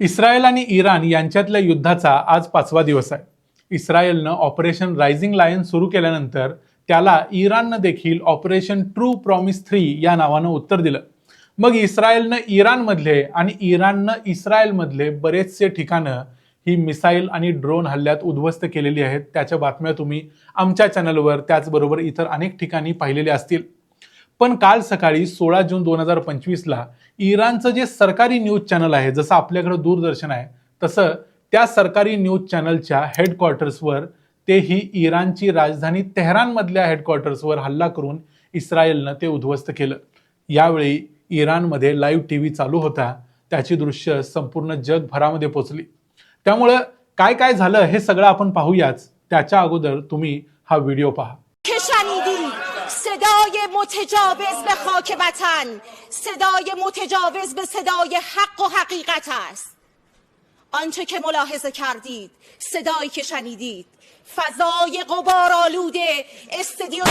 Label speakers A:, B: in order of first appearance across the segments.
A: Israel आणि Iran यांच्यातल्या युद्धाचा आज पाचवा दिवस आहे. इस्रायलनं ऑपरेशन रायझिंग लायन सुरू केल्यानंतर त्याला इराणनं देखील ऑपरेशन ट्रू प्रॉमिस थ्री या नावानं उत्तर दिलं. मग इस्रायलनं इराणमधले आणि इराणनं इस्रायलमधले बरेचसे ठिकाणं ही मिसाईल आणि ड्रोन हल्ल्यात उद्ध्वस्त केलेली आहेत. त्याच्या बातम्या तुम्ही आमच्या चॅनलवर त्याचबरोबर इतर अनेक ठिकाणी पाहिलेल्या असतील. पण काल सकाळी सोळा जून दोन हजार पंचवीसला इराणचं जे सरकारी न्यूज चॅनल आहे जसं आपल्याकडं दूरदर्शन आहे तसं त्या सरकारी न्यूज चॅनलच्या हेडक्वार्टर्सवर तेही इराणची राजधानी तेहरानमधल्या हेडक्वार्टर्सवर हल्ला करून इस्रायलनं ते उद्ध्वस्त केलं. यावेळी इराणमध्ये लाईव्ह टी व्ही चालू होता. त्याची दृश्य संपूर्ण जगभरामध्ये पोचली. त्यामुळं काय काय झालं हे सगळं आपण पाहूयाच. त्याच्या अगोदर तुम्ही हा व्हिडिओ पहा.
B: صدای متجاوز به خاک وطن. صدای متجاوز به صدای حق و حقیقت است. آنچه که ملاحظه کردید صدایی که شنیدید. فضای غبارآلود استدیو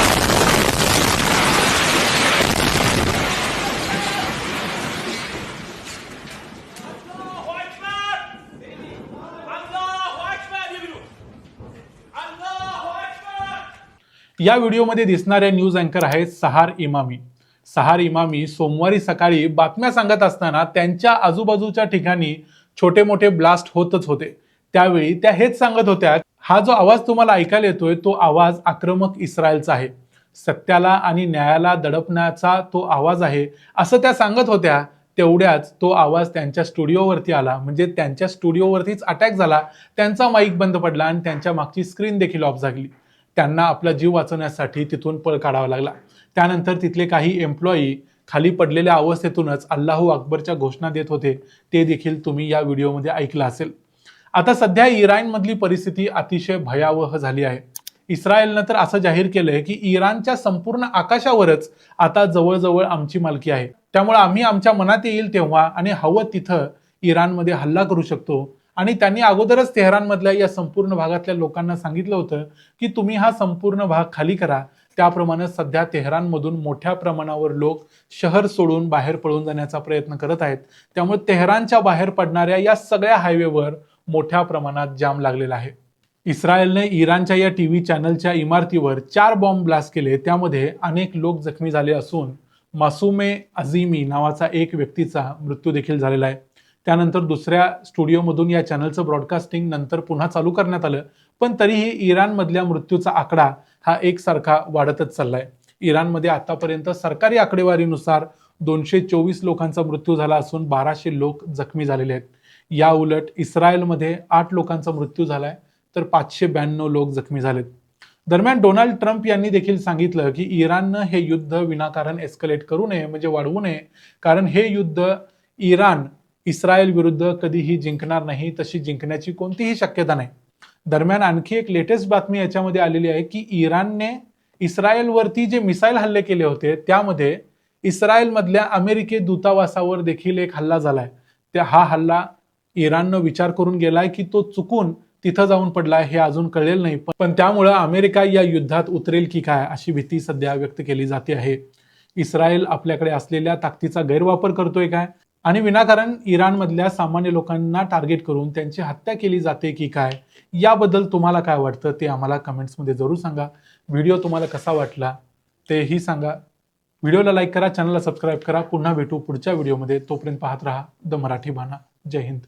A: या व्हिडिओमध्ये दिसणाऱ्या न्यूज अँकर आहेत सहार इमामी. सहार इमामी सोमवारी सकाळी बातम्या सांगत असताना त्यांच्या आजूबाजूच्या ठिकाणी छोटे मोठे ब्लास्ट होतच होते. त्यावेळी त्या हेच सांगत होत्या हा जो आवाज तुम्हाला ऐकायला येतोय तो आवाज आक्रमक इस्रायलचा आहे. सत्याला आणि न्यायाला दडपण्याचा तो आवाज आहे. असं त्या सांगत होत्या. तेवढ्याच तो आवाज त्यांच्या स्टुडिओवरती आला. म्हणजे त्यांच्या स्टुडिओवरतीच अटॅक झाला. त्यांचा माईक बंद पडला आणि त्यांच्या मागची स्क्रीन देखील ऑफ झाली. त्यांना आपला जीव वाचवण्यासाठी तिथून पळ काढावा लागला. त्यानंतर तिथले काही एम्प्लॉई खाली पडलेल्या अवस्थेतूनच अल्लाहू अकबरच्या घोषणा देत होते. ते देखील तुम्ही या व्हिडिओमध्ये ऐकलं असेल. आता सध्या इराणमधली परिस्थिती अतिशय भयावह झाली आहे. इस्रायलनं तर असं जाहीर केलंय की इराणच्या संपूर्ण आकाशावरच आता जवळजवळ आमची मालकी आहे. त्यामुळे आम्ही आमच्या मनात येईल तेव्हा आणि हवं तिथं इराणमध्ये हल्ला करू शकतो. आणि त्यांनी अगोदरच तेहरानमधल्या या संपूर्ण भागातल्या लोकांना सांगितलं होतं की तुम्ही हा संपूर्ण भाग खाली करा. त्याप्रमाणे सध्या तेहरानमधून मोठ्या प्रमाणावर लोक शहर सोडून बाहेर पळून जाण्याचा प्रयत्न करत आहेत. त्यामुळे तेहरानच्या बाहेर पडणाऱ्या या सगळ्या हायवेवर मोठ्या प्रमाणात जाम लागलेला आहे. इस्रायलने इराणच्या या टी व्ही चॅनलच्या इमारतीवर चार बॉम्ब ब्लास्ट केले. त्यामध्ये अनेक लोक जखमी झाले असून मासुमे अझीमी नावाचा एक व्यक्तीचा मृत्यू देखील झालेला आहे. त्यानंतर दुसऱ्या स्टुडिओमधून या चॅनलचं ब्रॉडकास्टिंग नंतर पुन्हा चालू करण्यात आलं. पण तरीही इराणमधल्या मृत्यूचा आकडा हा एकसारखा वाढतच चाललाय. इराणमध्ये आतापर्यंत सरकारी आकडेवारीनुसार दोनशे चोवीस लोकांचा मृत्यू झाला असून बाराशे लोक जखमी झालेले आहेत. या उलट इस्रायलमध्ये आठ लोकांचा मृत्यू झालाय तर पाचशे ब्याण्णव लोक जखमी झालेत. दरम्यान डोनाल्ड ट्रम्प यांनी देखील सांगितलं की इराणनं हे युद्ध विनाकारण एस्कलेट करू नये म्हणजे वाढवू नये कारण हे युद्ध इराण इस्रायल विरुद्ध कधीही जिंकणार नाही तशी जिंकण्याची कोणतीही शक्यता नाही. दरम्यान आणखी एक लेटेस्ट बातमी याच्यामध्ये आलेली आहे की इराणने इस्रायलवरती जे मिसाईल हल्ले केले होते त्यामध्ये इस्रायलमधल्या अमेरिके दूतावासावर देखील एक हल्ला झालाय. त्या हा हल्ला इराणनं विचार करून गेलाय की तो चुकून तिथं जाऊन पडलाय हे अजून कळलेलं नाही. पण- पण त्यामुळं अमेरिका या युद्धात उतरेल की काय अशी भीती सध्या व्यक्त केली जाते आहे. इस्रायल आपल्याकडे असलेल्या ताकदीचा गैरवापर करतोय काय? आणि विनाकारण इराणमधल्या सामान्य लोकांना टार्गेट करून त्यांची हत्या केली जाते की काय याबद्दल तुम्हाला काय वाटतं ते आम्हाला कमेंट्समध्ये जरूर सांगा. व्हिडिओ तुम्हाला कसा वाटला तेही सांगा. व्हिडिओला लाईक करा चॅनलला सबस्क्राईब करा. पुन्हा भेटू पुढच्या व्हिडिओमध्ये तोपर्यंत पाहत राहा द मराठी बाणा जय हिंद.